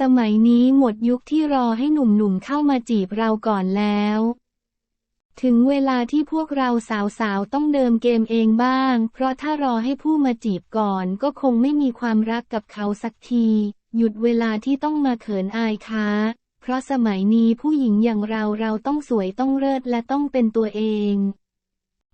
สมัยนี้หมดยุคที่รอให้หนุ่มๆเข้ามาจีบเราก่อนแล้ว ถึงเวลาที่พวกเราสาวๆต้องเดิมเกมเองบ้าง เพราะถ้ารอให้ผู้มาจีบก่อนก็คงไม่มีความรักกับเขาสักที หยุดเวลาที่ต้องมาเขินอายค้า เพราะสมัยนี้ผู้หญิงอย่างเราเราต้องสวยต้องเลิศและต้องเป็นตัวเอง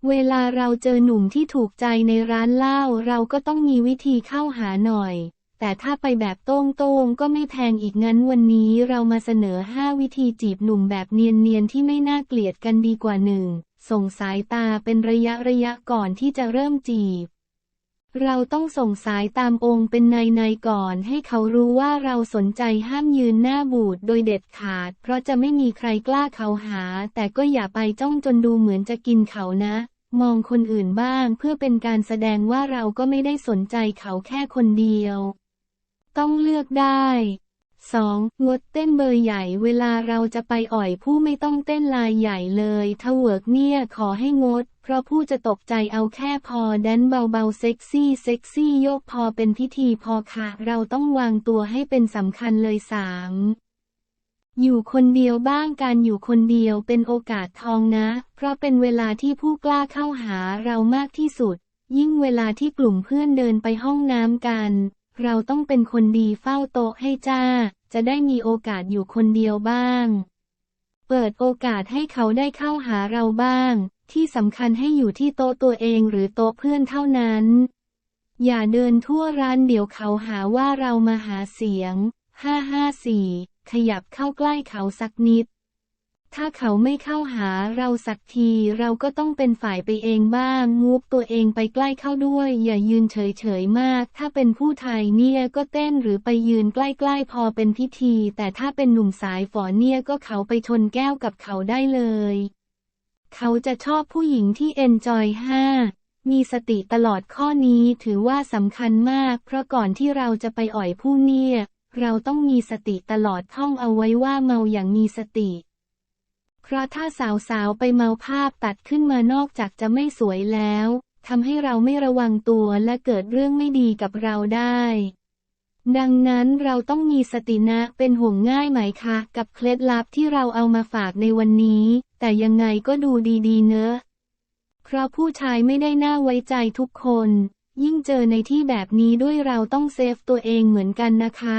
เวลาเราเจอหนุ่มที่ถูกใจในร้านเหล้าเราก็ต้องมีวิธีเข้าหาหน่อย แต่ถ้าไปแบบโต้งๆก็ไม่แพงอีกงั้นวันนี้เรามาเสนอ 5 วิธีจีบหนุ่มแบบเนียนๆที่ไม่น่าเกลียดกันดีกว่าหนึ่งส่งสายตาเป็นระยะระยะก่อนที่จะเริ่มจีบ เราต้องส่งสายตามองค์เป็นในในๆก่อนให้เขารู้ว่าเราสนใจห้ามยืนหน้าบูดโดยเด็ดขาด เพราะจะไม่มีใครกล้าเขาหา แต่ก็อย่าไปจ้องจนดูเหมือนจะกินเขานะ มองคนอื่นบ้างเพื่อเป็นการแสดงว่าเราก็ไม่ได้สนใจเขาแค่คนเดียว ต้องเลือกได้ 2. งดเต้นเบอร์ใหญ่เวลาเราจะไปอ่อยผู้ไม่ต้องเต้นลายใหญ่เลยถ้าเวิร์กเนี่ยขอให้งด เพราะผู้จะตกใจเอาแค่พอแดนเบาๆเซ็กซี่เซ็กซี่โยกพอเป็นพิธีพอค่ะ เราต้องวางตัวให้เป็นสำคัญเลย 3. อยู่คนเดียวบ้างการอยู่คนเดียวเป็นโอกาสทองนะ เพราะเป็นเวลาที่ผู้กล้าเข้าหาเรามากที่สุด ยิ่งเวลาที่กลุ่มเพื่อนเดินไปห้องน้ำกัน เราต้องเป็นคนดีเฝ้าโต๊ะให้จ้า จะได้มีโอกาสอยู่คนเดียวบ้าง เปิดโอกาสให้เขาได้เข้าหาเราบ้าง ที่สำคัญให้อยู่ที่โต๊ะตัวเองหรือโต๊ะเพื่อนเท่านั้น อย่าเดินทั่วร้านเดี๋ยวเขาหาว่าเรามาหาเสียง 554 ขยับเข้าใกล้เขาสักนิด ถ้าเขาไม่เข้าหาเราสักทีเราก็ต้องเป็นฝ่ายไปเองบ้างงูบตัวเองไปใกล้เข้าด้วย อย่ายืนเฉยๆมาก ถ้าเป็นผู้ไทยเนี่ยก็เต้นหรือไปยืนใกล้ๆพอเป็นพิธี แต่ถ้าเป็นหนุ่มสายฝอเนี่ยก็เขาไปชนแก้วกับเขาได้เลย เขาจะชอบผู้หญิงที่เอนจอย5มีสติตลอดข้อนี้ถือว่าสำคัญมาก เพราะก่อนที่เราจะไปอ่อยผู้เนี่ย เราต้องมีสติตลอดท่องเอาไว้ว่าเมาอย่างมีสติ เพราะถ้าสาวๆ ไปเมาภาพตัดขึ้นมานอกจากจะไม่สวยแล้วทำให้เราไม่ระวังตัวและเกิดเรื่องไม่ดีกับเราได้ ดังนั้นเราต้องมีสตินะเป็นห่วงง่ายไหมคะ กับเคล็ดลับที่เราเอามาฝากในวันนี้ แต่ยังไงก็ดูดีๆ เนอะ เพราะผู้ชายไม่ได้น่าไว้ใจทุกคน ยิ่งเจอในที่แบบนี้ด้วยเราต้องเซฟตัวเองเหมือนกันนะคะ